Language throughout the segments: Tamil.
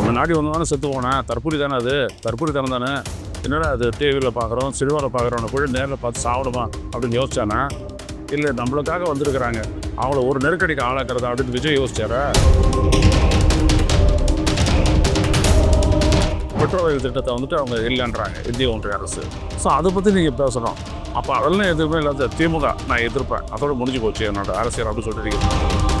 உன்னை நாடி வந்தானே செத்து போனேன் தற்பூரி தானே அது. தற்பூரி தானே தானே. என்னடா அது டிவியில் பார்க்குறோம் சினிமாவில் பார்க்குறோம் போய் நேரில் பார்த்து சாப்பிடுமா அப்படின்னு யோசிச்சானா? இல்லை நம்மளுக்காக வந்திருக்கிறாங்க. அவங்கள ஒரு நெருக்கடிக்கு ஆளாக்குறதா அப்படின்னு விஜய் யோசிச்சாரா? பெட்ரோல் ரயில் திட்டத்தை வந்துட்டு அவங்க இல்லைன்றாங்க இந்திய ஒன்றிய அரசு. ஸோ அதை பற்றி நீங்கள் பேசணும். அப்போ அதெல்லாம் எதுவுமே இல்லாத திமுக நான் எதிர்ப்பேன். அதோட முடிஞ்சு போச்சு என்னோட அரசியல் அப்படின்னு சொல்லிட்டு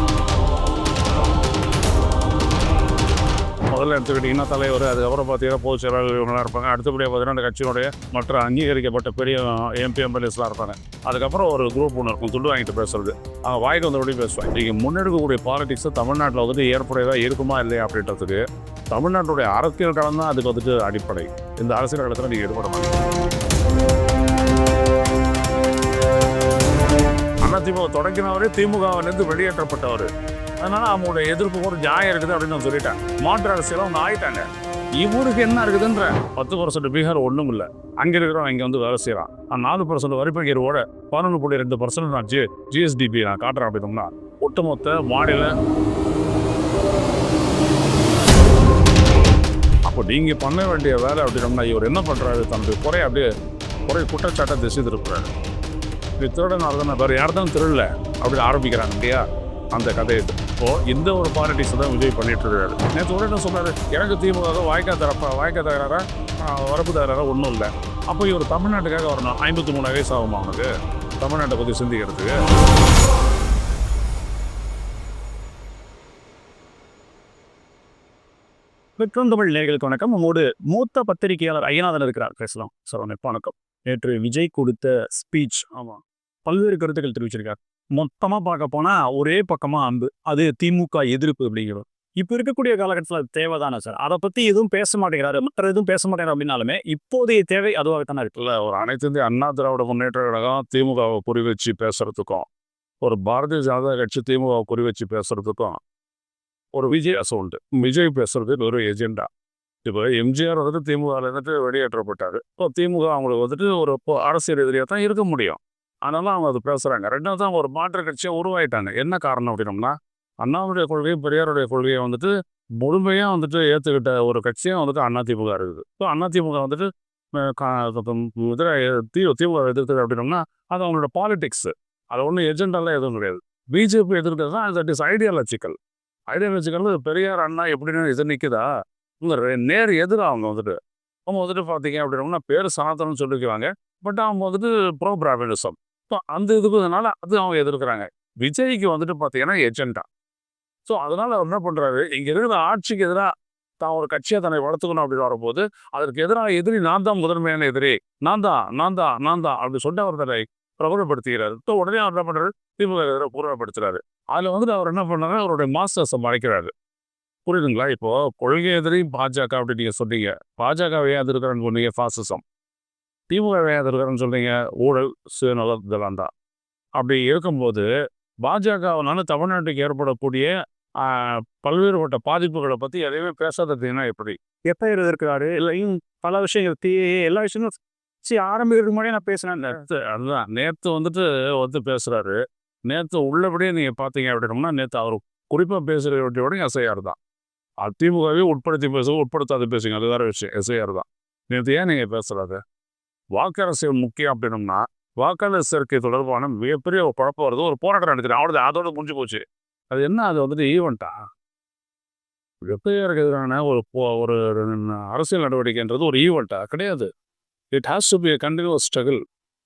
முதல்ல எடுத்துக்கிட்டிங்கன்னா தலைவர் அதுக்கப்புறம் பார்த்தீங்கன்னா பொதுச் செயலாளர் இவங்களாம் இருப்பாங்க. அடுத்தபடியாக பார்த்தீங்கன்னா அந்த கட்சியினுடைய மற்ற அங்கீகரிக்கப்பட்ட பெரிய எம்பி எம்எல்ஏஸ்லாம் இருப்பாங்க. அதுக்கப்புறம் ஒரு குரூப் ஒன்று இருக்கும் துண்டு வாங்கிட்டு பேசுறது. அவங்க வாய்க்கு வந்தபடி பேசுவாங்க. நீங்கள் முன்னெடுக்கக்கூடிய பாலிடிக்ஸ் தமிழ்நாட்டில் வந்துட்டு ஏற்புடையதாக இருக்குமா இல்லையா அப்படின்றதுக்கு தமிழ்நாட்டுடைய அரசியல் களம் தான் அதுக்கு வந்துட்டு அடிப்படை. இந்த அரசியல் களத்தில் நீங்கள் ஈடுபட மாட்டீங்க. அதிமுக தொடங்கினவரே திமுகவிலிருந்து வெளியேற்றப்பட்டவர். அதனால அவங்களோட எதிர்ப்பு ஒரு நியாயம் இருக்குது அப்படின்னு நான் சொல்லிட்டேன். மாற்று அரசியலும் அவங்க ஆயிட்டாங்க. இவருக்கு என்ன இருக்குதுன்ற பத்து பர்சன்ட் பீகார் ஒன்றும் இல்லை. அங்கே இருக்கிறவன் இங்கே வந்து வேலை செய்கிறான் நாலு பர்சன்ட் வரிப்பகிர்வோட பதினொன்று புள்ளி ரெண்டு பர்சன்ட் நான் ஜி ஜிஎஸ்டிபி நான் காட்டுறேன் அப்படின்னோம்னா ஒட்டுமொத்த மாநில அப்போ நீங்கள் பண்ண வேண்டிய வேலை அப்படின்னோம்னா இவர் என்ன பண்ணுறாரு தன்னுடைய குறை அப்படியே குறை குற்றச்சாட்டை திசை திருப்புறாரு. இப்படி திருடனால தானே வேறு யார்தான் திருடல அப்படின்னு ஆரம்பிக்கிறாங்க இல்லையா? அந்த கதை இது இப்போ இந்த ஒரு பாலிட்டிக்ஸ் தான் விஜய் பண்ணிட்டு இருக்காரு. நேற்று கூட என்ன சொன்னாரு? எனக்கு திமுக வாய்க்கா தரப்பா வாய்க்கா தகராறா வரப்பு தகராறா ஒன்றும் இல்லை. அப்போ இவர் தமிழ்நாட்டுக்காக வரணும் ஐம்பத்தி மூணு வயசு ஆகுமா அவனுக்கு தமிழ்நாட்டை பற்றி சிந்திக்கிறதுக்கு. பெற்றோந்தமிழ் நேர்களுக்கு வணக்கம். உங்களோடு மூத்த பத்திரிகையாளர் ஐயநாதன் இருக்கிறார். பேசலாம். சார் வணக்கம். நேற்று விஜய் கொடுத்த ஸ்பீச் ஆமாம் பல்வேறு கருத்துக்கள் தெரிவிச்சிருக்கார். மொத்தமாக பார்க்க போனால் ஒரே பக்கமாக அம்பு. அது திமுக எதிர்ப்பு அப்படிங்கிறது இப்போ இருக்கக்கூடிய காலகட்டத்தில் அது தேவைதானே சார்? அதை பற்றி எதுவும் பேச மாட்டேங்கிறாரு. மற்ற எதுவும் பேச மாட்டேங்கிறார் அப்படின்னாலுமே இப்போதைய தேவை அதுவாகத்தானே இருக்கு. இல்லை ஒரு அனைத்து இந்திய அண்ணா திராவிட முன்னேற்ற கழகம் திமுகவை குறி வச்சு பேசுறதுக்கும் ஒரு பாரதிய ஜனதா கட்சி திமுகவை குறி வச்சு பேசுறதுக்கும் ஒரு விஜய் அசௌண்ட் விஜய் பேசுறது ஒரு எஜெண்டா இப்போ எம்ஜிஆர் வந்துட்டு திமுகவில் இருந்துட்டு வெளியேற்றப்பட்டார். இப்போ திமுக அவங்களுக்கு வந்துட்டு ஒரு அரசியல் எதிரியாக தான் இருக்க முடியும். ஆனாலும் அவங்க அது பேசுகிறாங்க ரெண்டாவது அவங்க ஒரு மாற்று கட்சியை உருவாயிட்டாங்க என்ன காரணம் அப்படின்னோம்னா அண்ணாவுடைய கொள்கை பெரியாருடைய கொள்கையை வந்துட்டு முழுமையாக வந்துட்டு ஏற்றுக்கிட்ட ஒரு கட்சியாக வந்துட்டு அதிமுக இருக்குது. இப்போ அதிமுக வந்துட்டு அஹ் கா- திமுக எதிர்க்குது அப்படின்னோம்னா அது அவங்களோட பாலிடிக்ஸ் அது ஒன்றும் எஜெண்டாலாம் எதுவும் கிடையாது. பிஜேபி எதிர்க்கிறது தான் that is ideological ideological Periyar Anna எப்படின்னு இது நிற்குதா இவங்க நேர் எதிராக அவங்க வந்துட்டு. அவங்க வந்துட்டு பார்த்தீங்க அப்படின்னோம்னா பேர் சனாதனம் சொல்லிக்குவாங்க. பட் அவங்க வந்துட்டு ப்ரோ பிராமினிசம் ஸோ அந்த இதுக்குனால அது அவங்க எதிர்க்கிறாங்க. விஜய்க்கு வந்துட்டு பார்த்தீங்கன்னா ஏஜெண்டா ஸோ அதனால அவர் என்ன பண்ணுறாரு இங்கே இருக்கிற ஆட்சிக்கு எதிராக தான் ஒரு கட்சியை தன்னை வளர்த்துக்கணும் அப்படின்னு வரும்போது அதற்கு எதிராக எதிரி நான் தான் முதன்மையான எதிரி. நான் தான் நான் தான் நான் தான் அப்படி சொல்லிட்டு அவர் தன்னை பிரபலப்படுத்துகிறார். ஸோ உடனே அவர் என்ன பண்ணுறாரு திமுக எதிராக பூர்வப்படுத்துறாரு அதில் வந்துட்டு அவர் என்ன பண்ணுறாரு அவருடைய மாஸ்டர்ஸை மறைக்கிறாரு. புரியுதுங்களா? இப்போ கொள்கை எதிரி பாஜக அப்படின்னு நீங்கள் சொன்னீங்க. பாஜகவே அது இருக்கிறான்னு சொன்னீங்க? ஃபாசிசம் திமுக எதிர்க்கிறேன்னு சொன்னீங்க ஊழல் சுயநலம் இதெல்லாம் தான். அப்படி இருக்கும்போது பாஜகவினால தமிழ்நாட்டுக்கு ஏற்படக்கூடிய பல்வேறுபட்ட பாதிப்புகளை பற்றி எதையுமே பேசாததுன்னா எப்படி? எப்ப இருக்கிறாரு இல்லை இன்னும் பல விஷயங்கள் தீ எல்லா விஷயங்களும் சரி ஆரம்பிக்கிறதுக்கு முன்னாடியே நான் பேசினேன். நேற்று அதுதான். நேற்று வந்துட்டு வந்து பேசுறாரு. நேற்று உள்ளபடியே நீங்கள் பார்த்தீங்க அப்படின்னோம்னா நேற்று அவர் குறிப்பாக பேசுகிறவற்றோட எஸ்ஐஆர் தான். அதிமுகவே உட்படுத்தி பேசுவோம் உட்படுத்தாத பேசுங்க. அது வேற விஷயம். எஸ்ஐஆர் தான். நேற்று ஏன் நீங்கள் பேசுறாரு வாக்கரசியல் முக்கியம் அப்படின்னோம்னா வாக்காளர் சேர்க்கை தொடர்பான மிகப்பெரிய ஒரு குழப்பம் வருது. ஒரு போராட்டம் நடக்குது அவ்வளோது அதோட முடிஞ்சு போச்சு. அது என்ன? அது வந்துட்டு ஈவெண்ட்டா வெப்பையருக்கு எதிரான ஒரு போ- ஒரு அரசியல் நடவடிக்கைன்றது ஒரு ஈவெண்ட்டா கிடையாது. It has to be a continuous struggle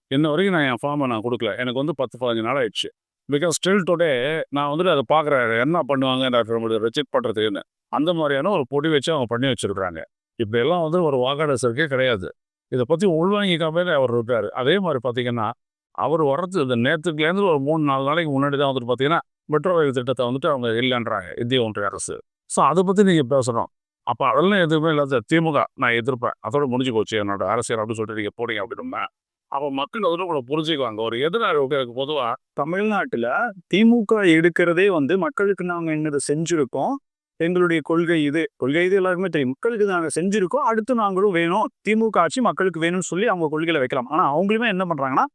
இன்ன வரைக்கும் நான் என் ஃபார்மை நான் கொடுக்கல. எனக்கு வந்து பத்து பதினஞ்சு நாள் ஆயிடுச்சு. பிகாஸ் ஸ்டில் டுடே நான் வந்துட்டு அதை பார்க்குறேன். என்ன பண்ணுவாங்க நம்மளுடைய ரிஜெக்ட் பண்ணுறதுக்குன்னு அந்த மாதிரியான ஒரு பொடி வச்சு அவங்க பண்ணி வச்சுருக்குறாங்க. இப்படி எல்லாம் வந்து ஒரு வாக்காளர் சேர்க்கே கிடையாது. இதை பற்றி உள்வாங்கிக்காம அவர் இருக்கார். அதே மாதிரி பார்த்தீங்கன்னா அவர் வர்றது இந்த நேற்றுக்குலேருந்து ஒரு மூணு நாலு நாளைக்கு முன்னாடி தான் வந்துட்டு பார்த்தீங்கன்னா மெட்ரோ ரயில் திட்டத்தை வந்துட்டு அவங்க இல்லைன்றாங்க இந்திய ஒன்றிய அரசு. ஸோ அதை பற்றி நீங்கள் பேசணும். அப்போ அதெல்லாம் எதுவுமே இல்லாத திமுக நான் எதிர்ப்பேன். அதோட முடிஞ்சு போச்சு என்னோட அரசியல் அப்படின்னு சொல்லிட்டு நீங்கள் போனீங்க அப்படின்னா அப்போ மக்கள் வந்து உங்களை புரிஞ்சுக்குவாங்க. ஒரு எதிராக பொதுவாக தமிழ்நாட்டில் திமுக எடுக்கிறதே வந்து மக்களுக்கு நாங்கள் என்னது செஞ்சிருக்கோம். எங்களுடைய கொள்கை இது. கொள்கை இது எல்லாருக்குமே தெரியும். மக்களுக்கு நாங்கள் செஞ்சுருக்கோம். அடுத்து நாங்களும் வேணும். திமுக ஆட்சி மக்களுக்கு வேணும்னு சொல்லி அவங்க கொள்கையில வைக்கலாம். ஆனால் அவங்களுமே என்ன பண்ணுறாங்கன்னா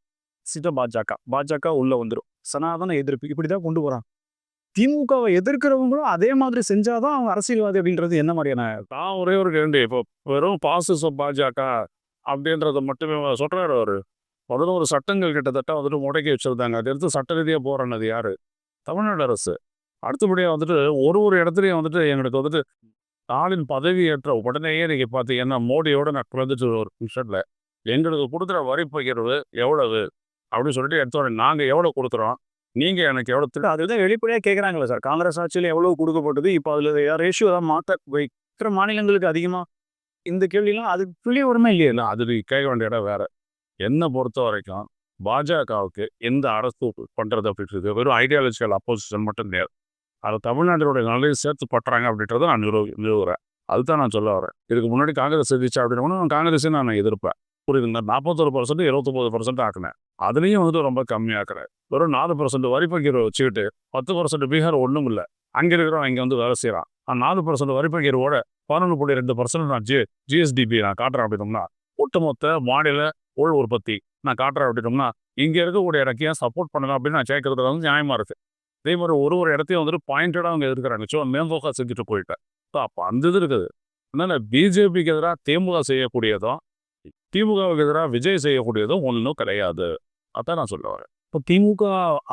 சிட்ட பாஜக. பாஜக உள்ள வந்துடும் சனாதன எதிர்ப்பு இப்படி தான் கொண்டு போகிறாங்க திமுகவை எதிர்க்கிறவங்களும் அதே மாதிரி செஞ்சாதான் அவங்க அரசியல்வாதி அப்படின்றது என்ன மாதிரியான நான் ஒரே ஒரு கேள்வி. இப்போ வெறும் பாசிசம் பாஜக அப்படின்றத மட்டுமே சொல்றாரு அவரு. பதினோரு சட்டங்கள் கிட்டத்தட்ட வந்துட்டு முடக்கி வச்சிருந்தாங்க. அது எடுத்து சட்ட ரீதியாக போராடினது யாரு? தமிழ்நாடு அரசு. அடுத்தபடியாக வந்துட்டு ஒரு ஒரு இடத்துலையும் வந்துட்டு எங்களுக்கு வந்துட்டு நாளின் பதவி ஏற்ற உடனேயே நீங்க பார்த்தீங்கன்னா மோடியோட நான் குழந்துட்டு ஒரு விஷயத்துல எங்களுக்கு கொடுக்குற வரி பகிர்வு எவ்வளவு? அப்படின்னு சொல்லிட்டு எடுத்த உடனே நாங்கள் எவ்வளோ கொடுக்குறோம்? நீங்கள் எனக்கு எவ்வளோ திரு அதுதான் வெளிப்படையாக கேட்குறாங்களே சார். காங்கிரஸ் ஆட்சியில் எவ்வளவு கொடுக்கப்பட்டது இப்போ அதில் ரேஷியோ ஏதாவது மாற்ற வைக்கிற மாநிலங்களுக்கு அதிகமாக இந்த கேள்விலாம் அது புள்ளி உரிமை இல்லையே? இல்லை அது கேட்க வேண்டிய இடம் வேற. என்னை பொறுத்த வரைக்கும் பாஜகவுக்கு எந்த அரசு பண்றது அப்படின்றது வெறும் ஐடியாலஜிக்கல் அப்போசிஷன் மட்டும் கிடையாது. அது தமிழ்நாட்டினுடைய நலனையும் சேர்த்து பட்டுறாங்க அப்படின்றத நான் நிறுவ நிறுவுறேன் அதுதான் நான் சொல்ல வரேன். இதுக்கு முன்னாடி காங்கிரஸ் எதிர்த்து அப்படின்னா காங்கிரஸே நான் எதிர்ப்பேன். புரியுதுங்களா? நாற்பத்தொரு பர்சன்ட் இருபத்தொம்பது பர்சன்ட் ஆக்கினேன். அதுலேயும் வந்துட்டு ரொம்ப கம்மியாக்குறேன் வெறும் நாலு பர்சன்ட் வரி பகிர்வை வச்சுக்கிட்டு பத்து பர்சன்ட் பீகார் ஒன்றும் இல்லை. அங்கே இருக்கிறவன் இங்கே வந்து வேலை செய்கிறான் அந்த நாலு பர்சன்ட் வரி பகிர்வோட பதினொன்று புள்ளி ரெண்டு பர்சன்ட் நான் ஜி ஜிஎஸ்டிபி நான் காட்டுறேன் அப்படின்னோம்னா ஒட்டுமொத்த மாநில உள் உற்பத்தி நான் காட்டுறேன் அப்படின்னோம்னா இங்கே இருக்கக்கூடிய எனக்கு ஏன் சப்போர்ட் பண்ணலாம் அப்படின்னு நான் கேட்கறது வந்து நியாயமாக இருக்குது அதே மாதிரி ஒரு ஒரு இடத்தையும் வந்துட்டு பாயிண்டடாக அவங்க எதிர்க்கிறாங்க. ஸோ மேம்போக்கா செஞ்சுட்டு போயிட்டேன் ஸோ அப்போ அந்த இது இருக்குது. அதனால பிஜேபிக்கு எதிராக திமுக செய்யக்கூடியதும் திமுகவுக்கு எதிராக விஜய் செய்யக்கூடியதும் ஒன்றும் கிடையாது. அதான் நான் சொல்ல வரேன். இப்போ திமுக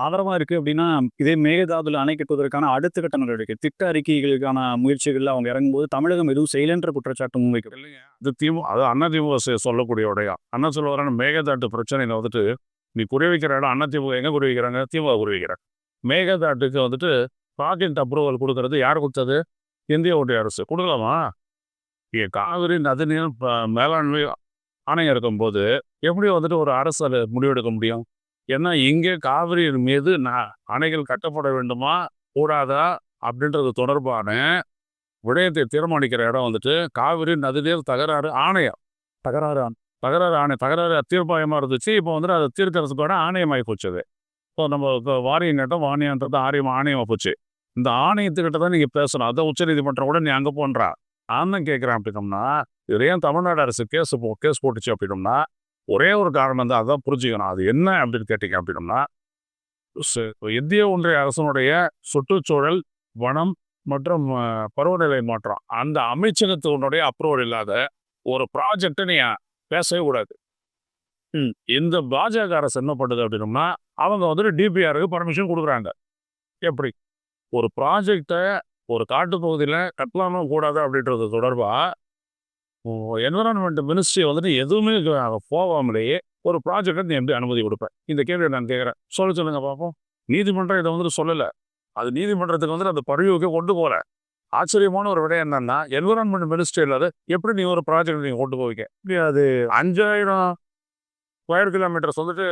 ஆதரவா இருக்கு அப்படின்னா இதே மேகதாதுல அணை கட்டுவதற்கான அடுத்த கட்ட நடவடிக்கை திட்ட அறிக்கைகளுக்கான முயற்சிகள்ல அவங்க இறங்கும்போது தமிழகம் எதுவும் செய்யலன்ற குற்றச்சாட்டு முன்வைக்கிறது இல்லைங்க. அது திமுக அது அண்ணா திமுக சொல்லக்கூடிய உடையா. அண்ணா சொல்ல வரேன் மேகதாட்டு பிரச்சனையில வந்துட்டு நீ குறி வைக்கிற இடம் அண்ணா திமுக எங்க குறி வைக்கிறாங்க திமுக குறி வைக்கிறாங்க மேகதாட்டுக்கு வந்துட்டு ப்ராஜெக்ட் அப்ரூவல் கொடுக்கறது யார் கொடுத்தது? இந்திய ஒன்றிய அரசு. கொடுக்கலாமா? இங்க காவிரி நதிநீர் மேலாண்மை ஆணையம் இருக்கும்போது எப்படி வந்துட்டு ஒரு அரசு அதை முடிவெடுக்க முடியும்? ஏன்னா இங்கே காவிரி மீது ந- அணைகள் கட்டப்பட வேண்டுமா? கூடாதா? அப்படின்றது தொடர்பான விடயத்தை தீர்மானிக்கிற இடம் வந்துட்டு காவிரி நதிநீர் தகராறு ஆணையம். தகராறு தகராறு ஆணையம் தகராறு தீர்ப்பாயமாக இருந்துச்சு. இப்போ வந்துட்டு அதை தீர்க்கறதுக்கான ஆணையமாகி போச்சு இப்போ நம்ம இப்போ வாரியம் கேட்டோம் வாணியன்றது ஆரியம் ஆணையம் போச்சு. இந்த ஆணையத்துக்கிட்ட தான் நீங்கள் பேசணும். அதை உச்சநீதிமன்றம் கூட நீ அங்கே போன்றா. நான் கேட்குறேன் அப்படின்னோம்னா இது ஏன் தமிழ்நாடு அரசு கேஸ் போ கேஸ் போட்டுச்சு அப்படின்னோம்னா ஒரே ஒரு காரணம் தான் அதான் புரிஞ்சுக்கணும். அது என்ன அப்படின்னு கேட்டீங்க அப்படின்னோம்னா இந்திய ஒன்றிய அரசனுடைய சுற்றுச்சூழல் வனம் மற்றும் பருவநிலை மாற்றம். அந்த அமைச்சகத்தினுடைய அப்ரூவல் இல்லாத ஒரு ப்ராஜெக்டை நீ பேசவே கூடாது. ம், இந்த பாஜக அரசு என்ன பண்ணுது அப்படின்னோம்னா அவங்க வந்துட்டு டிபிஆருக்கு பர்மிஷன் கொடுக்குறாங்க. எப்படி? ஒரு ப்ராஜெக்டை ஒரு காட்டுப்பகுதியில் கட்டலாமல் கூடாது அப்படின்றது தொடர்பாக என்விரான்மெண்ட் மினிஸ்ட்ரி வந்துட்டு எதுவுமே போகாமலேயே ஒரு ப்ராஜெக்டை நீ எப்படி அனுமதி கொடுப்பேன் இந்த கேள்வியை நான் கேட்குறேன். சொல்ல சொல்லுங்க பார்ப்போம் நீதிமன்றம் இதை வந்துட்டு சொல்லலை. அது நீதிமன்றத்துக்கு வந்துட்டு அந்த பரிவுக்கு கொண்டு போகல ஆச்சரியமான ஒரு விடயம் என்னன்னா என்விரான்மெண்ட் மினிஸ்ட்ரி இல்லாத எப்படி நீ ஒரு ப்ராஜெக்ட் நீங்கள் கொண்டு போவீங்க அது அஞ்சாயிரம் ஸ்கொயர் கிலோமீட்டர்ஸ் வந்துட்டு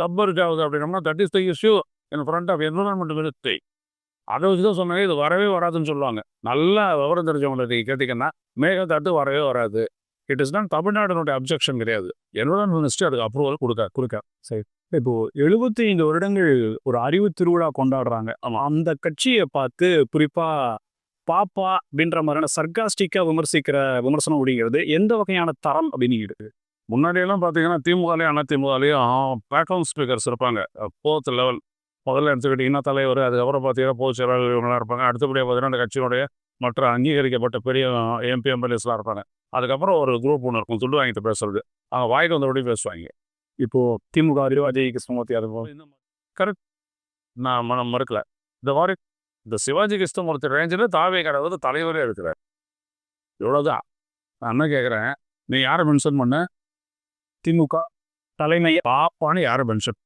டப்பருக்கு ஆகுது அப்படின்னம்னா that is the issue in front of environment ministry அதை வச்சு தான் சொன்னாங்க இது வரவே வராதுன்னு சொல்லுவாங்க. நல்லா விவரம் தெரிஞ்சவங்களை கேட்டிங்கன்னா மேகதாட்டு வரவே வராது. இட் இஸ் நாட் தமிழ்நாடுனுடைய அப்ஜெக்ஷன் கிடையாது. என்விரான்மெண்ட் மினிஸ்ட்ரி அதுக்கு அப்ரூவல் கொடுக்க கொடுக்க. இப்போ எழுபத்தி ஐந்து வருடங்கள் ஒரு அறிவு திருவிழா கொண்டாடுறாங்க. அந்த கட்சியை பார்த்து குறிப்பா பாப்பா அப்படின்ற மாதிரியான சர்க்காஸ்டிக்கா விமர்சிக்கிற விமர்சனம் அப்படிங்கிறது எந்த வகையான தரம் அப்படின்னு இருக்கு முன்னாடியெல்லாம் பார்த்தீங்கன்னா திமுகலையும் அண்ணா திமுகலையும் பேக்ரவுண்ட் ஸ்பீக்கர்ஸ் இருப்பாங்க. போர்த் லெவல் முதல்ல எடுத்துக்கிட்டிங்கன்னா தலைவர் அதுக்கப்புறம் பார்த்தீங்கன்னா பொதுச் செயலாளர் இவங்களாம் இருப்பாங்க. அடுத்தபடியாக பார்த்தீங்கன்னா அந்த கட்சியினுடைய மற்ற அங்கீகரிக்கப்பட்ட பெரிய எம்பி எம்எல்ஏஸ்லாம் இருப்பாங்க. அதுக்கப்புறம் ஒரு குரூப் ஒன்று இருக்கும் துண்டு வாங்கிட்டு பேசுறது. அவங்க வாய்க்கு வந்தபடி பேசுவாங்க. இப்போ திமுக அறிவு அஜய் கிருஷ்ணமூர்த்தி அது. கரெக்ட். நான் மனம் மறுக்கல. இந்த மாதிரி இந்த சிவாஜி கிருஷ்ணமூர்த்தி ரேஞ்சில் தாவே கடை வந்து தலைவரே இருக்கிறார். இவ்வளோதான் நான் என்ன கேட்குறேன் நீ யாரை மென்ஷன் பண்ண? திமுக தலைமையை பாப்பான்னு யாரை மென்ஷன்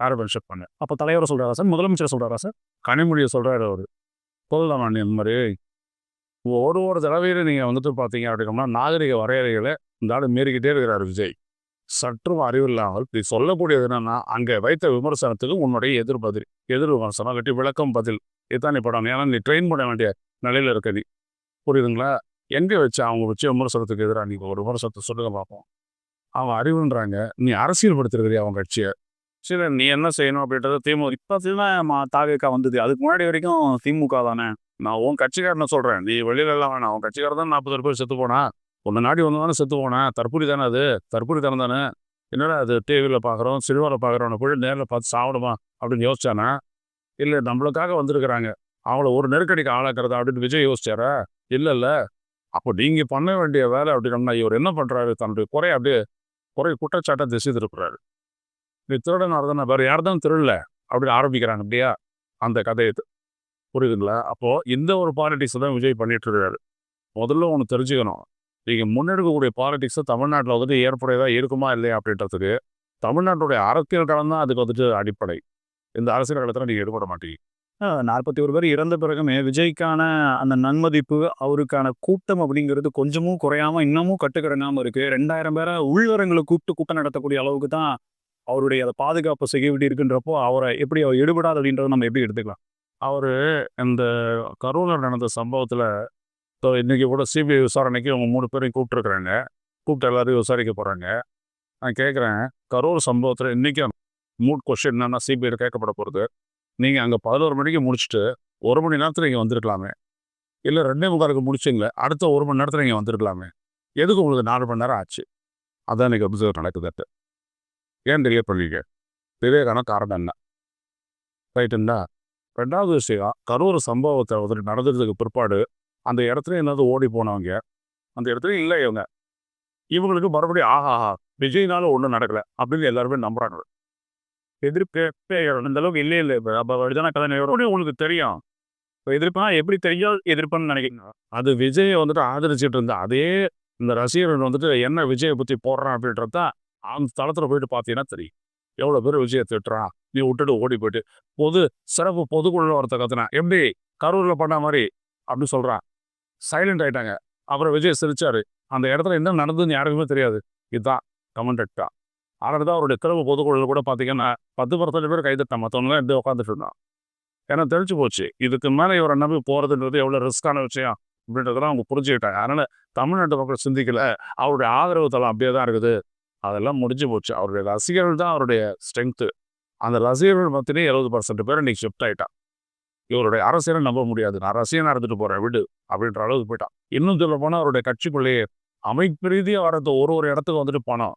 யார் மென்ஷன் பண்ண அப்போ தலைவரை சொல்கிறாரா சார்? முதலமைச்சர் சொல்றாரா சார்? கனிமொழியை சொல்கிறாரு அவர். சொல்லலாம் நீ இந்த மாதிரி ஒரு ஒரு தடவையில நீங்கள் வந்துட்டு பார்த்தீங்க அப்படின்னா நாகரிக வரையறைகளை இந்த ஆள் மீறிக்கிட்டே இருக்கிறார் விஜய். சற்றும் அறிவில்லாமல் இது சொல்லக்கூடியது என்னன்னா அங்கே வைத்த விமர்சனத்துக்கு உன்னுடைய எதிர்பதில் எதிர் விமர்சனம் இல்லாட்டி விளக்கம் பதில். இதுதான் நீ படம் ஏன்னா நீ ட்ரெயின் பண்ண வேண்டிய நிலையில இருக்க நீ. புரியுதுங்களா? எங்கே வச்சு அவங்க வச்ச விமர்சனத்துக்கு எதிராக நீ ஒரு விமர்சனத்தை சொல்லுங்க பார்ப்போம் அவன் அறிவுன்றாங்க. நீ அரசியல் படுத்திருக்கிறியா கட்சியை? சரி நீ என்ன செய்யணும் அப்படின்றத திமுக இப்போ தான் தாவேக்கா வந்தது. அதுக்கு முன்னாடி வரைக்கும் திமுக தானே. நான் உன் கட்சிக்காரனை சொல்கிறேன் நீ வெளியில எல்லாம் வேணாம். அவன் கட்சிக்காரன் தான் நாற்பது பேர் செத்து போனா. உன்னை நாடி ஒன்று தானே செத்து போனா. தற்புரி தானே அது? தற்புரி தானே தானே? என்னடா அது டிவியில் பார்க்குறோம் சினிமாவில் பார்க்குறோம் போய் நேரில் பார்த்து சாப்பிடுமா அப்படின்னு யோசிச்சானா? இல்லை நம்மளுக்காக வந்திருக்கிறாங்க. அவங்கள ஒரு நெருக்கடிக்கு ஆளாக்குறதா அப்படின்னு விஜய் யோசிச்சாரா? இல்லை இல்லை அப்போ நீங்கள் பண்ண வேண்டிய வேலை அப்படின்னம்னா இவர் என்ன பண்ணுறாரு தன்னுடைய குறை அப்படியே குறை குற்றச்சாட்டை திசை திருப்புறாரு. நீ திருடன் தான்? வேறு யார்தான் திருடல? அப்படின்னு ஆரம்பிக்கிறாங்க. அப்படியா? அந்த கதையை இது. புரியுதுங்களா? அப்போது இந்த ஒரு பாலிட்டிக்ஸை தான் விஜய் பண்ணிட்டு இருக்காரு. முதல்ல ஒன்று தெரிஞ்சுக்கணும். நீங்கள் முன்னெடுக்கக்கூடிய பாலிடிக்ஸை தமிழ்நாட்டில் வந்துட்டு ஏற்புடையதாக இருக்குமா இல்லையா அப்படின்றதுக்கு தமிழ்நாட்டுடைய அரசியல் களம் தான் அதுக்கு வந்துட்டு அடிப்படை. இந்த அரசியல் களத்தில் நீங்கள் ஈடுபட மாட்டீங்க. நாற்பத்தி ஒரு பேர் இறந்த பிறகுமே விஜய்க்கான அந்த நன்மதிப்பு அவருக்கான கூட்டம் அப்படிங்கிறது கொஞ்சமும் குறையாம இன்னமும் கட்டுக்கடங்காமல் இருக்கு. ரெண்டாயிரம் பேரை உள்வரங்களை கூப்பிட்டு கூட்டம் நடத்தக்கூடிய அளவுக்கு தான் அவருடைய அதை பாதுகாப்பு செக்யூரிட்டி இருக்குன்றப்போ அவரை எப்படி அவர் எடுபடாது அப்படின்றத நம்ம எப்படி எடுத்துக்கலாம்? அவர் இந்த கரூரில் நடந்த சம்பவத்தில் ஸோ இன்றைக்கி கூட சிபிஐ விசாரணைக்கு அவங்க மூணு பேரையும் கூப்பிட்டுருக்குறாங்க. கூப்பிட்டு எல்லாரையும் விசாரிக்க போகிறாங்க நான் கேட்குறேன் கரூர் சம்பவத்தில் இன்றைக்கும் மூட் கொஸ்டின் என்னென்னா சிபிஐ கேட்கப்பட போகிறது நீங்கள் அங்கே பதினோரு மணிக்கு முடிச்சுட்டு ஒரு மணி நேரத்தில் இங்கே வந்திருக்கலாமே. இல்லை ரெண்டே முக்காலுக்கு முடிச்சிங்களே அடுத்த ஒரு மணி நேரத்தில் இங்கே வந்திருக்கலாமே. எதுக்கு உங்களுக்கு நாலு மணி நேரம் ஆச்சு? அதான் எனக்கு அப்சர்வ் நடக்குது ஏன் தெரிய பண்ணீங்க? விவேகான காரணம் என்ன? ரைட்டுங்களா ரெண்டாவது விஷயம் கரூர் சம்பவத்தை வந்து நடந்ததுக்கு பிற்பாடு அந்த இடத்துல என்னது ஓடி போனவங்க அந்த இடத்துல இல்லை இவங்க. இவங்களுக்கு மறுபடியும் ஆஹா விஜய்னால ஒன்றும் நடக்கலை அப்படின்னு எல்லாருமே நம்புறாங்க. எதிர்ப்பு இந்த அளவுக்கு இல்லை இல்லை அப்போ வருதான கதை எப்படி உங்களுக்கு தெரியும். இப்போ எதிர்ப்புனா எப்படி தெரியும் எதிர்ப்புன்னு நினைக்கிறீங்க அது விஜயை வந்துட்டு ஆதரிச்சுட்டு இருந்த அதே இந்த ரசிகர்கள் வந்துட்டு என்ன விஜயை பற்றி போடுறான் அப்படின்றது தான் அந்த தளத்தில் போயிட்டு பார்த்தீங்கன்னா தெரியும். எவ்வளோ பேர் விஜயை திட்டுறான்? நீ விட்டுட்டு ஓடி போயிட்டு பொது சிறப்பு பொதுக்குழு ஒருத்த கத்துனா எப்படி கரூரில் பண்ண மாதிரி அப்படின்னு சொல்கிறான் சைலண்ட் ஆயிட்டாங்க. அப்புறம் விஜய் சிரிச்சாரு. அந்த இடத்துல என்ன நடந்ததுன்னு யாருக்குமே தெரியாது. இதுதான் கமெண்டட்டா. அதனால தான் அவருடைய திறவு பொதுக்குழுவில் கூட பார்த்தீங்கன்னா பத்து பர்சன்ட் பேர் கைதட்டான் மற்றவங்க எடுத்து உட்காந்துட்டு இருந்தான் ஏன்னா தெரிஞ்சு போச்சு. இதுக்கு மேலே இவரை நம்பி போகிறதுன்றது எவ்வளோ ரிஸ்க்கான விஷயம் அப்படின்றதெல்லாம் அவங்க புரிஞ்சுக்கிட்டாங்க. அதனால் தமிழ்நாட்டு மக்கள் சிந்திக்கல. அவருடைய ஆதரவு தளம் அப்படியே தான் இருக்குது. அதெல்லாம் முடிஞ்சு போச்சு. அவருடைய ரசிகர்கள் தான் அவருடைய ஸ்ட்ரென்த்து அந்த ரசிகர்கள் மத்தியிலே எழுபது பர்சன்ட் பேர் இன்னைக்கு ஷிஃப்ட் ஆயிட்டான் இவருடைய அரசியலை நம்ப முடியாது. நான் ரசிகனாக இருந்துட்டு போகிறேன் விடு அப்படின்ற அளவுக்கு போயிட்டான். இன்னும் சொல்ல போனால் அவருடைய கட்சிக்குள்ளேயே அமைப்பு ரீதியாக வரது ஒரு ஒரு இடத்துக்கு வந்துட்டு பணம்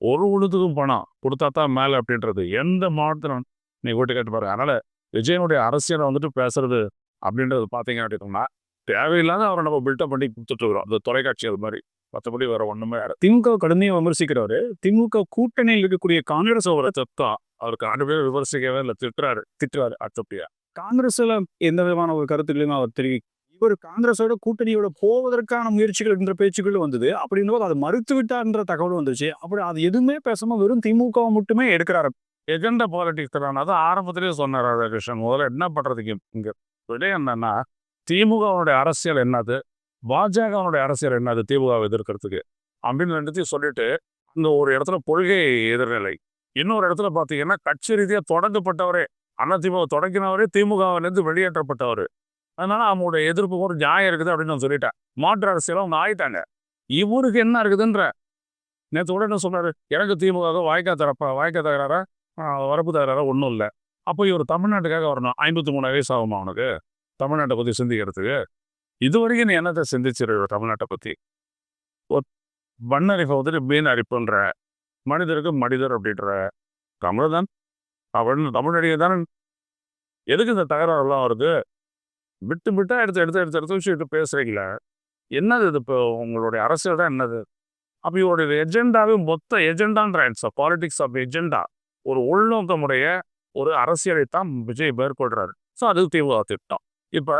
ஒரு உழுதுக்கும் பணம் கொடுத்தா தான் மேலே அப்படின்றது. எந்த மாவட்டத்தில் நீ ஓட்டு கேட்டு பாருங்க அதனால் விஜயனுடைய அரசியலை வந்துட்டு பேசுறது அப்படின்றது பார்த்தீங்க அப்படின்னா தேவையில்லாத அவரை நம்ம பில்டப் பண்ணி கொடுத்துட்டு அந்த தொலைக்காட்சி அது மாதிரி. மற்றபடி வேற ஒன்றுமே திமுக கடுமையாக விமர்சிக்கிறவர். திமுக கூட்டணியில் இருக்கக்கூடிய காங்கிரஸ் அவரை சத்தம் அவருக்கு ஆண்டுமே விமர்சிக்கவே இல்லை. திட்டுறாரு. திட்டுறாரு அடுத்தபடியாக காங்கிரஸ்ல எந்த விதமான ஒரு கருத்துக்களையும் அவர் தெரிவி இவர் காங்கிரஸோட கூட்டணியோட போவதற்கான முயற்சிகள் என்ற பேச்சுக்கள் வந்தது. அப்படின்னும் போது அதை மறுத்து விட்டார்ன்ற தகவல் வந்துச்சு. அப்படி அது எதுவுமே பேசாம வெறும் திமுகவை மட்டுமே எடுக்கிறாரு. எஜெண்டா பாலிட்டிக்ஸ் தான் அதான் ஆரம்பத்திலேயே சொன்னார் ராதாகிருஷ்ணன். முதல்ல என்ன பண்றதுக்கு இங்க? விடை என்னன்னா திமுகவுடைய அரசியல் என்னது? பாஜகவுடைய அரசியல் என்னது திமுகவை எதிர்க்கிறதுக்கு? அப்படின்னு ரெண்டுத்தையும் சொல்லிட்டு அந்த ஒரு இடத்துல கொள்கை எதிர்நிலை. இன்னொரு இடத்துல பார்த்தீங்கன்னா கட்சி ரீதியாக தொடங்கப்பட்டவரே அண்ணா திமுக தொடங்கினவரே திமுகவிலேருந்து வெளியேற்றப்பட்டவர். அதனால அவங்களோட எதிர்ப்பு ஒரு நியாயம் இருக்குது அப்படின்னு நான் சொல்லிட்டேன். மாற்று அரசியலாக அவங்க ஆயிட்டாங்க. இவருக்கு என்ன இருக்குதுன்ற நேற்று கூட என்ன சொன்னார்? எனக்கு திமுக வாய்க்கா தரப்பா வாய்க்கா தகராறா வரப்பு தகராறா ஒன்றும் இல்லை. அப்போ இவர் தமிழ்நாட்டுக்காக வரணும். ஐம்பத்தி மூணு வயசு ஆகுமா அவனுக்கு? தமிழ்நாட்டை பற்றி சிந்திக்கிறதுக்கு. இது வரைக்கும் நீ என்னத்தை சிந்திச்சிரு தமிழ்நாட்டை பற்றி ஒரு மண்ணரிப்பை வந்துட்டு மீன் அரிப்புன்ற மனிதருக்கு மனிதர் அப்படின்ற தமிழ் தான். அவன் தமிழடியை தானே. எதுக்கு இந்த தகராறுலாம் வருது? விட்டு விட்டா எடுத்து எடுத்து எடுத்து எடுத்து வச்சுட்டு பேசுறீங்களே? என்னது இது இப்போ உங்களுடைய அரசியல் தான் என்னது? அப்போ இவருடைய எஜெண்டாவே மொத்த எஜெண்டான்ற பாலிடிக்ஸ் ஆஃப் எஜெண்டா ஒரு உள்நோக்கமுடைய ஒரு அரசியலை தான் விஜய் மேற்கொள்றாரு. ஸோ அது திமுக திட்டம். இப்போ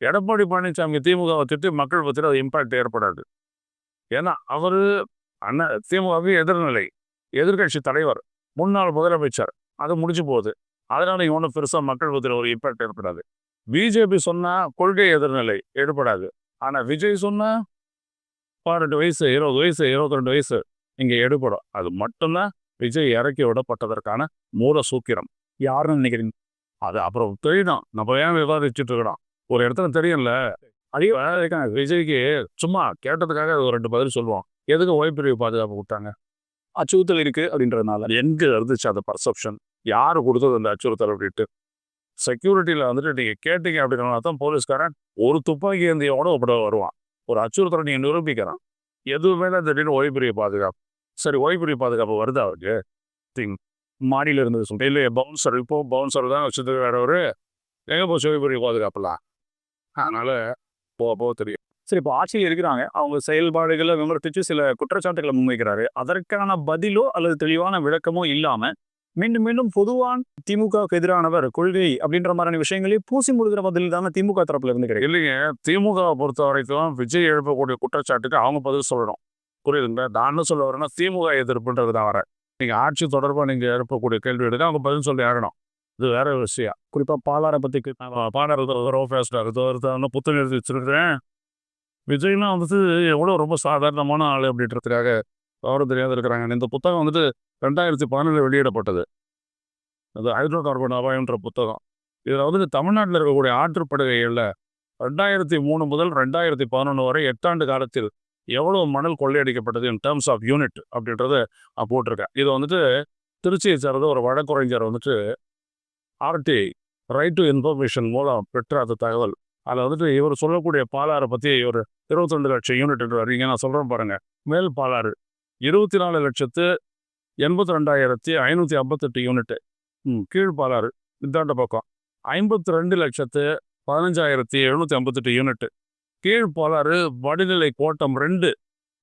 எடப்பாடி பழனிசாமி திமுகவை திட்டு மக்கள் பற்றியில் அது இம்பாக்ட் ஏற்படாது. ஏன்னா அவர் அண்ணன் திமுகவுக்கு எதிர்நிலை எதிர்கட்சி தலைவர் முன்னாள் முதலமைச்சர். அது முடிஞ்சு போகுது. அதனால இவனும் பெருசாக மக்கள் பற்றியில் ஒரு இம்பாக்ட் ஏற்படாது. பிஜேபி சொன்னா கொள்கை எதிர்நிலை ஏற்படாது. ஆனால் விஜய் சொன்னா பன்னெண்டு வயசு இருபது வயசு இருபத்தி ரெண்டு வயசு இங்கே எடுபடும் அது மட்டும்தான் விஜய் இறக்கி விடப்பட்டதற்கான மூல சூக்கிரம் யாருன்னு நினைக்கிறீங்க? அது அப்புறம் தெரியணும் நம்ம ஏன் விவாதிச்சுட்டு இருக்கிறோம்? ஒரு இடத்துல தெரியும்ல. அதே இருக்காங்க? விஜய்க்கு சும்மா கேட்டதுக்காக ஒரு ரெண்டு பதில் சொல்லுவோம். எதுக்கு ஓய்பிரிவு பாதுகாப்பு கொடுத்தாங்க? அச்சுறுத்தல் இருக்கு அப்படின்றதுனால. எங்க இருந்துச்சு அந்த பர்செப்ஷன் யார் கொடுத்தது அந்த அச்சுறுத்தல் அப்படின்ட்டு? செக்யூரிட்டியில் வந்துட்டு நீங்கள் கேட்டீங்க அப்படின்னா தான் போலீஸ்காரன் ஒரு துப்பாக்கி ஏந்தியோட ஒப்பட வருவான். ஒரு அச்சுறுத்தலை நீங்கள் நிரூபிக்கிறான். எதுவுமே தான் திடீர்னு ஓய்வுரிய பாதுகாப்பு? சரி ஓய்வுரிய பாதுகாப்பு வருதா அவருக்கு? திங். மாடியில இருந்தது சொல்லிட்டு இல்லையே பவுன்சர் இப்போ பவுன்சர் தான் வச்சுட்டு வேற ஒரு எங்க போ பாதுகாப்புலாம் அதனால போக போக தெரியும். சரி இப்போ ஆட்சியில் இருக்கிறாங்க. அவங்க செயல்பாடுகளை விமர்சித்து சில குற்றச்சாட்டுகளை முன்வைக்கிறாரு. அதற்கான பதிலோ அல்லது தெளிவான விளக்கமோ இல்லாம மீண்டும் மீண்டும் பொதுவான் திமுகவுக்கு எதிரானவர் கொள்கை அப்படின்ற மாதிரியான விஷயங்களையும் பூசி முழுகிற பதில் தானே திமுக தரப்புல இருந்து கிடையாது இல்லைங்க. திமுகவை பொறுத்த வரைக்கும் விஜய் எழுப்பக்கூடிய குற்றச்சாட்டுக்கு அவங்க பதில் சொல்லணும். புரியுதுங்களா? நான் என்ன சொல்ல வரேன்னா திமுக எதிர்ப்புன்றது தான் வரேன். நீங்க ஆட்சி தொடர்பாக நீங்க எழுப்பக்கூடிய கேள்வி அவங்க பதில் சொல்லி ஆகணும் இது வேற விஷயம். குறிப்பா பாலாரை பத்தி கே- ரோ ஃபேஸ்டாக ஒருத்தவங்க புத்தகம் எழுதி வச்சிருக்கிறேன். விஜய்லாம் வந்துட்டு எவ்வளோ ரொம்ப சாதாரணமான ஆள் அப்படின்றதுக்காக அவரும் தெரியாத இருக்கிறாங்க. இந்த புத்தகம் வந்துட்டு ரெண்டாயிரத்தி பதினேழு வெளியிடப்பட்டது. அது ஹைட்ரோ கார்பன் அபாயம்ன்ற புத்தகம். இதில் வந்துட்டு தமிழ்நாட்டில் இருக்கக்கூடிய ஆற்றுப்படுகைகளில் ரெண்டாயிரத்தி மூணு முதல் ரெண்டாயிரத்தி பதினொன்று வரை எட்டாண்டு காலத்தில் எவ்வளோ மணல் கொள்ளையடிக்கப்பட்டது இன் டேர்ம்ஸ் ஆஃப் யூனிட் அப்படின்றத நான் போட்டிருக்கேன். இது வந்துட்டு திருச்சியை சார்ந்த ஒரு வழக்குரைஞர் வந்துட்டு ஆர்டிஐ ரைட் டு இன்ஃபர்மேஷன் மூலம் பெற்ற அந்த தகவல். அதில் வந்துட்டு இவர் சொல்லக்கூடிய பாலாறு பற்றி ஒரு இருபத்தி ரெண்டு லட்சம் யூனிட் வரீங்க நான் சொல்கிறேன் பாருங்கள் மேல் பாலாறு இருபத்தி நாலு லட்சத்து எண்பத்தி ரெண்டாயிரத்தி ஐநூற்றி ஐம்பத்தெட்டு யூனிட்டு ம். கீழ் பாலாறு இந்தாண்ட பக்கம். ஐம்பத்தி ரெண்டு லட்சத்து பதினஞ்சாயிரத்தி எழுநூற்றி ஐம்பத்தெட்டு யூனிட்டு கீழ் பாலாறு வடிநிலை கோட்டம் ரெண்டு.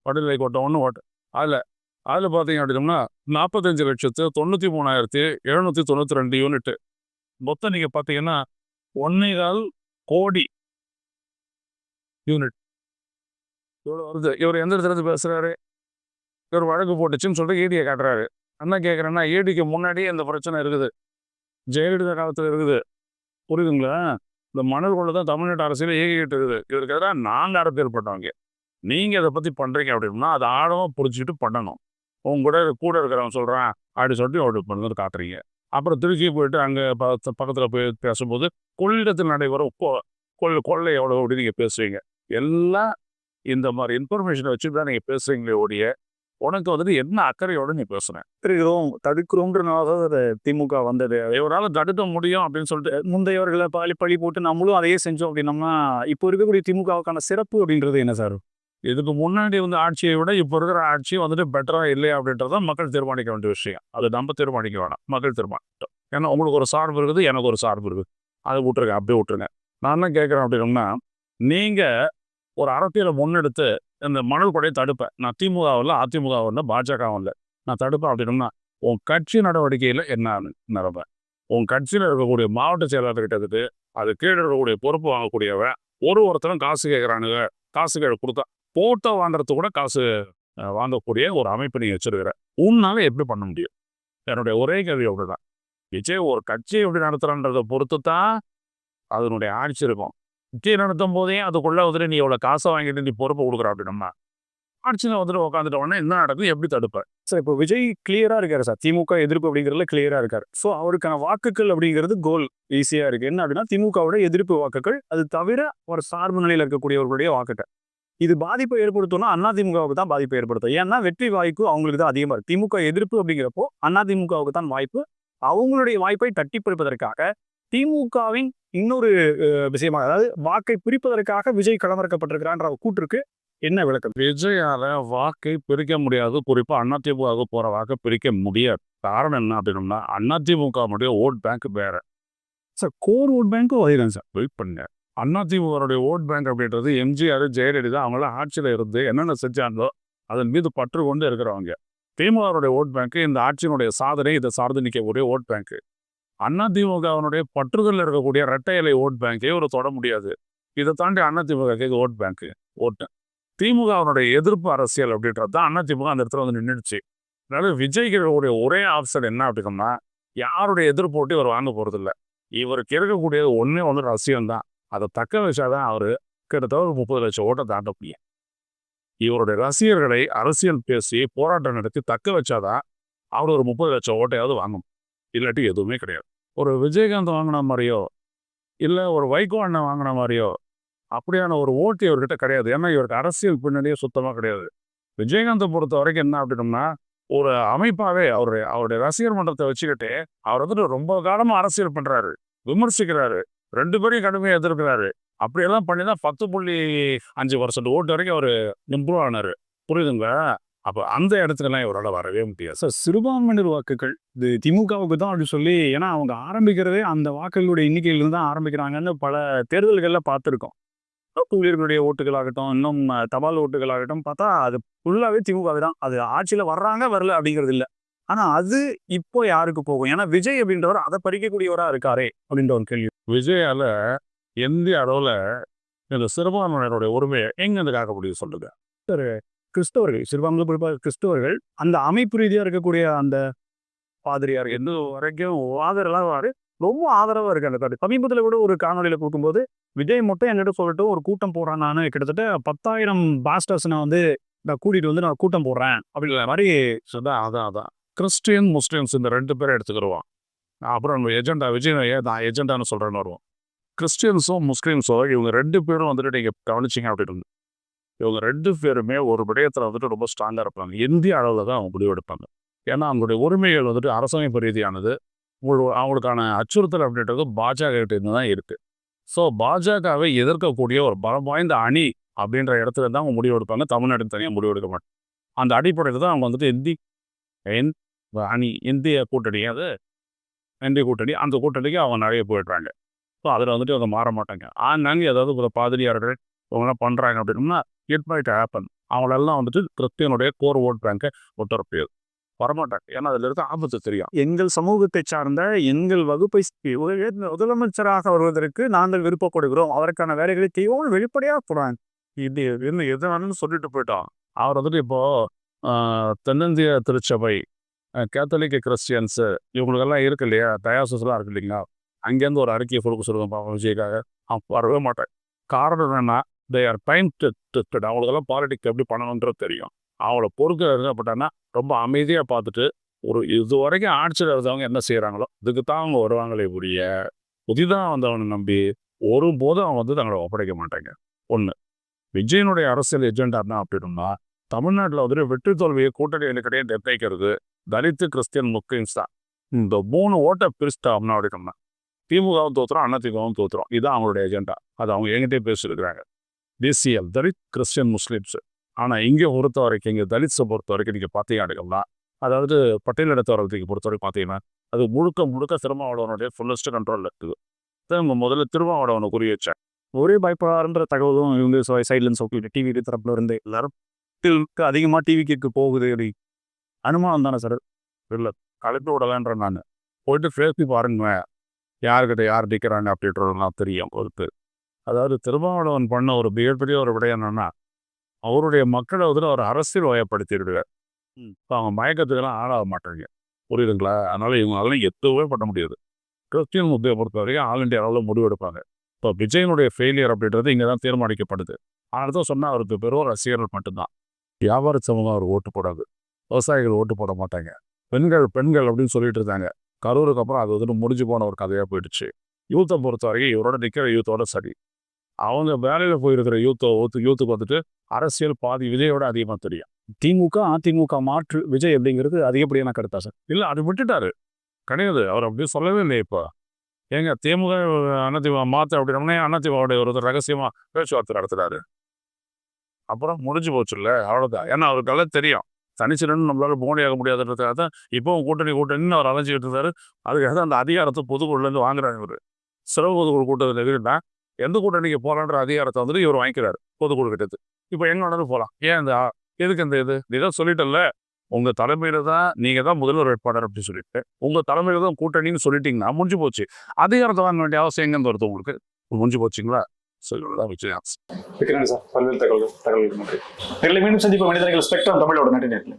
வடிநிலை கோட்டம் ஒன்று ஓட்டம் அதில் அதில் பார்த்தீங்க அப்படின்னோம்னா நாற்பத்தஞ்சு லட்சத்து தொண்ணூற்றி மூணாயிரத்தி எழுநூற்றி தொண்ணூற்றி ரெண்டு யூனிட்டு மொத்தம் நீங்கள் பார்த்தீங்கன்னா ஒன்னே கால் கோடி யூனிட் இவ்வளோ வருது. இவர் எந்த இடத்துல இருந்து இவர் வழக்கு போட்டுச்சுன்னு சொல்லிட்டு ஏடியை காட்டுறாரு. என்ன கேட்குறேன்னா ஏடிக்கு முன்னாடியே இந்த பிரச்சனை இருக்குது. ஜெயலலிதா காலத்தில் இருக்குது. புரியுதுங்களா? இந்த மணல் கொள்ள தான் தமிழ்நாட்டு அரசியல் இயக்கிக்கிட்டு இருக்குது. இதற்கு எதிராக நாங்கள் அரசியல் பண்ணவங்க நீங்கள் இதை பற்றி பண்ணுறீங்க அப்படின்னா அதை ஆழமாக புரிஞ்சுக்கிட்டு பண்ணணும். உங்க கூட கூட இருக்கிறவன் சொல்கிறான் அப்படி சொல்லிட்டு அப்படி பண்ணுறது காட்டுறீங்க. அப்புறம் திருச்சி போயிட்டு அங்கே பக்கத்தில் போய் பேசும்போது கொள்ளிடத்தில் நடைபெறும் கொ- கொள் கொள்ளை எவ்வளோ அப்படின்னு நீங்கள் பேசுவீங்க எல்லாம் இந்த மாதிரி இன்ஃபர்மேஷனை வச்சு தான் நீங்கள் பேசுகிறீங்களே ஒழிய உனக்கு வந்துட்டு என்ன அக்கறையோட நீ பேசுகிறேன் இருக்கிறோம் தான் அது திமுக வந்தது. இவரால் தடுக்க முடியும் அப்படின்னு சொல்லிட்டு முந்தையவர்களை பழி பழி போட்டு நம்மளும் அதையே செஞ்சோம் அப்படின்னம்னா இப்போ இருக்கக்கூடிய திமுகவுக்கான சிறப்பு அப்படின்றது என்ன சார்? இதுக்கு முன்னாடி வந்து ஆட்சியை விட இப்போ இருக்கிற ஆட்சி வந்துட்டு பெட்டரா இல்லையா அப்படின்றத மக்கள் தீர்மானிக்க வேண்டிய விஷயம். அது நம்ம தீர்மானிக்க வேணாம். மக்கள் தீர்மானிட்டோம் ஏன்னா உங்களுக்கு ஒரு சார்பு இருக்குது எனக்கு ஒரு சார்பு இருக்குது. அதை விட்டுருங்க அப்படியே விட்டுருங்க. நான் என்ன கேட்குறேன் அப்படின்னா நீங்கள் ஒரு அரசியலை முன்னெடுத்து இந்த மணல் கொடையை தடுப்பேன். நான் திமுகவும் அதிமுகவும் இல்லை பாஜகவும் இல்லை. நான் தடுப்பேன் அப்படின்னா உன் கட்சி நடவடிக்கையில் என்ன நிரம்ப உன் கட்சியில் இருக்கக்கூடிய மாவட்ட செயலாளர்கிட்ட இருந்துட்டு அது கீழே இருக்கக்கூடிய பொறுப்பு வாங்கக்கூடியவன் ஒரு ஒருத்தரும் காசு கேட்குறானுங்க காசு கேட்க கொடுத்தா போட்டோ வாங்குறது கூட காசு வாங்கக்கூடிய ஒரு அமைப்பு நீ வச்சிருக்கிற. உன்னால எப்படி பண்ண முடியும்? என்னுடைய ஒரே கேள்வி அப்படிதான். விஜய் ஒரு கட்சியை எப்படி நடத்துகிறான்றதை பொறுத்து தான் அதனுடைய ஆட்சி இருக்கும். கட்சியை நடத்தும் போதே அதுக்குள்ள வந்துட்டு நீ இவ்வளோ காசை வாங்கிட்டு நீ பொறுப்பு கொடுக்குற அப்படின்னா ஆட்சியில் வந்துட்டு உட்காந்துட்ட உடனே என்ன நடக்கும் எப்படி தடுப்பேன் சார் இப்போ விஜய் கிளியராக இருக்காரு சார். திமுக எதிர்ப்பு அப்படிங்கிறதுல கிளியராக இருக்காரு. ஸோ அவருக்கான வாக்குகள் அப்படிங்கிறது கோல் ஈஸியா இருக்கு. என்ன அப்படின்னா திமுகவோட எதிர்ப்பு வாக்குகள் அது தவிர ஒரு சார்பு நிலையில் இருக்கக்கூடியவர்களுடைய வாக்குகள். இது பாதிப்பை ஏற்படுத்தணும்னா அண்ணா திமுகவுக்கு தான் பாதிப்பை ஏற்படுத்தும். ஏன்னா வெற்றி வாய்ப்பு அவங்களுக்கு தான் அதிகமா இருக்கு. திமுக எதிர்ப்பு அப்படிங்கிறப்போ அண்ணா திமுகவுக்கு தான் வாய்ப்பு. அவங்களுடைய வாய்ப்பை தட்டி பறிப்பதற்காக திமுகவின் இன்னொரு விஷயமாக அதாவது வாக்கை பிரிப்பதற்காக விஜய் களமிறக்கப்பட்டிருக்கிறான்ற கூற்றுக்கு என்ன விளக்கம்? விஜயால வாக்கை பிரிக்க முடியாது. குறிப்பா அதிமுகவுக்கு போற வாக்கை பிரிக்க முடியாது. காரணம் என்ன அப்படின்னா அதிமுகவுடைய ஓட் பேங்க் வேற. சார் கோர் ஓட் பேங்க்கும் தான் சார். வெயிட் பண்ணுங்க. அதிமுகவுடைய ஓட் பேங்க் அப்படின்றது எம்ஜிஆர் ஜெயலலிதா அவங்களாம் ஆட்சியில் இருந்து என்னென்ன செஞ்சாங்களோ அதன் மீது பற்று கொண்டு இருக்கிறவங்க. திமுகவுடைய ஓட் பேங்க் இந்த ஆட்சியினுடைய சாதனை இதை சார்ந்து நிற்கக்கூடிய ஓட் பேங்க். அதிமுகவினுடைய பற்றுதல் இருக்கக்கூடிய ரெட்டை இலை ஓட் பேங்கை ஒரு தொட முடியாது. இதை தாண்டி அதிமுக ஓட் பேங்க்கு ஓட்டு. திமுகவினுடைய எதிர்ப்பு அரசியல் அப்படின்றது தான் அதிமுக அந்த இடத்துல வந்து நின்றுச்சு அதனால விஜய்களுடைய ஒரே ஆப்ஷன் என்ன அப்படின்னா யாருடைய எதிர்ப்பு ஓட்டி இவர் வாங்க போகிறதில்ல இவருக்கு இருக்கக்கூடியது ஒன்றே ஒன்று ரசியம் தான். அதை தக்க வச்சாதான் அவர் கிட்டத்தட்ட ஒரு முப்பது லட்சம் ஓட்டை தாண்ட முடியும். இவருடைய ரசிகர்களை அரசியல் பேசி போராட்டம் நடத்தி தக்க வச்சாதான் அவர் ஒரு முப்பது லட்சம் ஓட்டையாவது வாங்கும் இல்லாட்டி எதுவுமே கிடையாது. ஒரு விஜயகாந்த் வாங்கின மாதிரியோ இல்லை ஒரு வைகோ அண்ணன் வாங்கின மாதிரியோ அப்படியான ஒரு ஓட்டு இவர்கிட்ட கிடையாது. ஏன்னா இவருக்கு அரசியல் பின்னணியே சுத்தமாக கிடையாது. விஜயகாந்தை பொறுத்த வரைக்கும் என்ன அப்படின்னோம்னா ஒரு அமைப்பாகவே அவருடைய அவருடைய ரசிகர் மன்றத்தை வச்சுக்கிட்டு அவர் வந்துட்டு ரொம்ப காலமாக அரசியல் பண்ணுறாரு விமர்சிக்கிறாரு. ரெண்டு பேரையும் கடுமையாக எதிர்க்கிறாரு. அப்படியெல்லாம் பண்ணி தான் பத்து புள்ளி அஞ்சு பர்சன்ட் ஓட்டு வரைக்கும் அவர் இம்ப்ரூவ் ஆனார். புரியுதுங்களா? அப்போ அந்த இடத்துலலாம் இவரால் வரவே முடியாது. சார் சிறுபான்மையினர் வாக்குகள் இது திமுகவுக்கு தான் அப்படி சொல்லி ஏன்னா அவங்க ஆரம்பிக்கிறதே அந்த வாக்குகளுடைய எண்ணிக்கையிலிருந்து தான் ஆரம்பிக்கிறாங்கன்னு பல தேர்தல்களில் பார்த்துருக்கோம். ஊழியர்களுடைய ஓட்டுகளாகட்டும் இன்னும் தபால் ஓட்டுகளாகட்டும் பார்த்தா அது ஃபுல்லாகவே திமுக தான். அது ஆட்சியில் வர்றாங்க வரல அப்படிங்கிறது இல்லை. ஆனால் அது இப்போ யாருக்கு போகும்? ஏன்னா விஜய் அப்படின்றவர் அதை பறிக்கக்கூடியவரா இருக்காரே அப்படின்ற ஒரு கேள்வி. விஜயால இந்திய அளவில் இந்த சிறுபான்மையினருடைய உரிமையை எங்கேருந்து காக்க முடியும் சொல்லுங்க. கிறிஸ்தவர்கள் சிறுபான்மை குறிப்பாக கிறிஸ்தவர்கள் அந்த அமைப்பு ரீதியாக இருக்கக்கூடிய அந்த பாதிரியார் எந்த வரைக்கும் ஆதரவாக ரொம்ப ஆதரவாக இருக்கு அந்த சமீபத்தில் கூட ஒரு காணொலியில் கொடுக்கும்போது விஜய் மட்டும் என்கிட்ட சொல்லிட்டு ஒரு கூட்டம் போடுறேன் நான் கிட்டத்தட்ட பத்தாயிரம் பாஸ்டர்ஸ் நான் வந்து நான் கூட்டிகிட்டு வந்து நான் கூட்டம் போடுறேன் அப்படிங்கிற மாதிரி சொன்னால் அதான் அதான். கிறிஸ்டியன் முஸ்லீம்ஸ் இந்த ரெண்டு பேரை எடுத்துக்கிடுவோம் அப்புறம் நம்ம எஜெண்டா விஜய் நான் எஜெண்டான்னு சொல்கிறேன்னு வருவோம். கிறிஸ்டியன்ஸும் முஸ்லீம்ஸோ இவங்க ரெண்டு பேரும் வந்துட்டு நீங்கள் கவனிச்சிங்க அப்படின்னு இவங்க ரெண்டு பேருமே ஒரு விடயத்தில் வந்துட்டு ரொம்ப ஸ்ட்ராங்காக இருப்பாங்க. இந்திய அளவில் தான் அவங்க முடிவெடுப்பாங்க ஏன்னா அவங்களுடைய உரிமைகள் வந்துட்டு அரசமைப்பு ரீதியானது அவங்களுக்கான அச்சுறுத்தல் அப்படின்றது பாஜக கிட்டேருந்து தான் இருக்குது ஸோ பாஜகவை எதிர்க்கக்கூடிய ஒரு பலம் வாய்ந்த அணி அப்படின்ற இடத்துல தான் அவங்க முடிவெடுப்பாங்க தமிழ்நாடு தனியாக முடிவெடுக்க மாட்டாங்க. அந்த அடிப்படையில் தான் அவங்க வந்துட்டு இந்தி அணி இந்திய கூட்டணி அது இந்திய கூட்டணி அந்த கூட்டணிக்கு அவங்க நிறைய போயிடுறாங்க. ஸோ அதில் வந்துட்டு அவங்க மாற மாட்டாங்க. ஆனாங்க ஏதாவது ஒரு பாதிரியார்கள் இவங்கெல்லாம் பண்ணுறாங்க அப்படின்னா இட் மைட் ஹேப்பன் அவங்களெல்லாம் வந்துட்டு கிறிஸ்டியனுடைய கோர் ஓட் பேங்கை ஒட்டுறப்பையது வரமாட்டாங்க. ஏன்னா அதில் இருக்க ஆபத்து தெரியும் எங்கள் சமூகத்தை சார்ந்த எங்கள் வகுப்பை முதலமைச்சராக வருவதற்கு நாங்கள் விருப்பப்படுகிறோம். அதற்கான வேலைகளை செய்வோம் வெளிப்படையாக போறாங்க இது என்ன எது வேணும்னு சொல்லிட்டு போயிட்டோம் அவர் வந்துட்டு இப்போ தென்னிந்திய திருச்சபை கேத்தலிக் கிறிஸ்டியன்ஸு இவங்களுக்கெல்லாம் இருக்கு இல்லையா? டயாசஸ்லாம் இருக்கு இல்லைங்களா? அங்கேருந்து ஒரு அறிக்கையை கொடுக்க சொல்லுங்க விஜய்க்காக. அவன் வரவே மாட்டேன். காரணம் என்னன்னா தே ஆர் டைம் டெஸ்டட் அவங்களுக்கெல்லாம் பாலிடிக்ஸ் எப்படி பண்ணணுன்றது தெரியும். அவங்கள பொறுக்க இருக்கப்பட்டான்னா ரொம்ப அமைதியாக பார்த்துட்டு ஒரு இது வரைக்கும் ஆட்சியில் இருந்தவங்க என்ன செய்கிறாங்களோ இதுக்கு தான் அவங்க வருவாங்களே புரிய புதிதாக வந்தவனை நம்பி ஒருபோதும் அவங்க வந்து தங்களை ஒப்படைக்க மாட்டாங்க. ஒன்று விஜயனுடைய அரசியல் எஜெண்டா என்ன அப்படின்னா தமிழ்நாட்டில் வந்துட்டு வெற்றி தோல்வியை கூட்டணிகளுக்கிடையே நிர்ணயிக்கிறது தலித்து கிறிஸ்டியன் முஸ்லிம்ஸ் தான். இந்த மூணு ஓட்டை பிரிச்சிட்டோம்னா அப்படின்னா திமுகவும் தோத்துறோம் அண்ணா திமுகவும் தோத்துறோம் இதுதான் அவங்களுடைய எஜெண்டா அது அவங்க என்கிட்டே பேசியிருக்கிறாங்க. DCL Dalit Christian Muslims. ஆனால் இங்கே பொறுத்த வரைக்கும் இங்கே தலித்ஸை பொறுத்த வரைக்கும் நீங்கள் பார்த்தீங்க அப்படின்னா அதாவது பட்டியல் வரதுக்கு பொறுத்த வரைக்கும் பார்த்தீங்கன்னா அது முழுக்க முழுக்க திருமாவளவனுடைய ஃபுல்லஸ்ட் கண்ட்ரோலில் இருக்குது. திரும்ப முதல்ல திருமாவளவனை குறி வச்சேன். ஒரே பயப்படாருன்ற தகவலும் இவங்க சைட்லன்னு சொல்லிட்டு டிவி தரப்புல இருந்து எல்லாரும் அதிகமாக டிவிக்கு போகுது அப்படி. அனுமானம் தானே சார்? இல்லை கலப்பி விடலான்ற நான். போயிட்டு பேசி பாருங்க யார்கிட்ட யார் நிற்கிறாங்க அப்படின்றதெல்லாம் தெரியும் ஒருத்தர் அதாவது திருமாவளவன் பண்ண ஒரு மிகப்பெரிய ஒரு விடயம் என்னன்னா அவருடைய மக்களை வந்து அவர் அரசியல் வயப்படுத்திடுவார் இப்போ அவங்க மயக்கத்துக்கெல்லாம் ஆளாக மாட்டாங்க. புரியுதுங்களா? அதனால இவங்க அதெல்லாம் எதுவுமே பண்ண முடியாது. கிறிஸ்டியன் முத்தையை பொறுத்த வரைக்கும் ஆல் இண்டியா அளவில் முடிவெடுப்பாங்க இப்போ விஜயனுடைய ஃபெயிலியர் அப்படின்றது இங்கே தான் தீர்மானிக்கப்படுது. ஆனால் தான் சொன்னால் அவருக்கு பெரும் ரசிகர்கள் மட்டும்தான். வியாபார சமூகம் அவர் ஓட்டு போடாது. விவசாயிகள் ஓட்டு போட மாட்டாங்க. பெண்கள் பெண்கள் அப்படின்னு சொல்லிட்டு இருந்தாங்க கரூருக்கு அப்புறம் அது வந்துட்டு முடிஞ்சு போன ஒரு கதையாக போயிடுச்சு. யூத்தை பொறுத்த வரைக்கும் இவரோட நிற்கிற யூத்தோட சரி. அவங்க வேலையில் போயிருக்கிற யூத்தோ யூத்துக்கு வந்துட்டு அரசியல் பாதி விஜயோட அதிகமாக தெரியும். திமுக அதிமுக மாற்று விஜய் அப்படிங்கிறது அதிகப்படியான கருத்தா சார்? இல்லை அது விட்டுட்டாரு. கிடையாது. அவர் அப்படி சொல்லவே இல்லை இப்போ. ஏங்க திமுக அதிமுக மாற்ற அப்படின்னோடனே அதிமுகவுடைய ஒரு ரகசியமாக பேச்சுவார்த்தை நடத்துறாரு. அப்புறம் முடிஞ்சு போச்சுல்ல அவ்வளோதான் ஏன்னா அவருக்கெல்லாம் தெரியும். தனிச்சிடன்னு நம்மளால போனியாக முடியாதுன்றதுக்காக தான் இப்போவும் கூட்டணி கூட்டணின்னு அவர் அலைஞ்சிக்கிட்டு இருந்தாரு அதுக்காக தான் அந்த அதிகாரத்தை பொதுக்குழுலேருந்து வாங்குறாங்க இவர். சிறப்பு பொதுக்குழு கூட்டத்தில் எதுக்குன்னா எந்த கூட்டணிக்கு போகலான்ற அதிகாரத்தை வந்துட்டு இவர் வாங்கிக்கிறாரு பொதுக்குழு கிட்டத்து. இப்போ எங்க வேணாலும் போகலாம் ஏன் இந்த எதுக்கு இந்த இது? நீதான் சொல்லிட்டல சொல்லிட்டல்ல. உங்க தலைமையில தான் நீங்க தான் முதல்வர் வேட்பாளர் அப்படின்னு சொல்லிட்டு உங்க தலைமையில தான் கூட்டணின்னு சொல்லிட்டீங்கன்னா முடிஞ்சு போச்சு. அதிகாரத்தை வாங்க வேண்டிய அவசியம் எங்கேருந்து வருது உங்களுக்கு? முடிஞ்சு போச்சுங்களா? ஸோ இவ்வளோதான் விஷயம் சார் பல்வேறு தகவல்கள் தகவல்கள் நன்றி மீண்டும் மனிதர்கள் ஸ்பெக்ட்ரம் தமிழோட நன்றி நேரத்தில்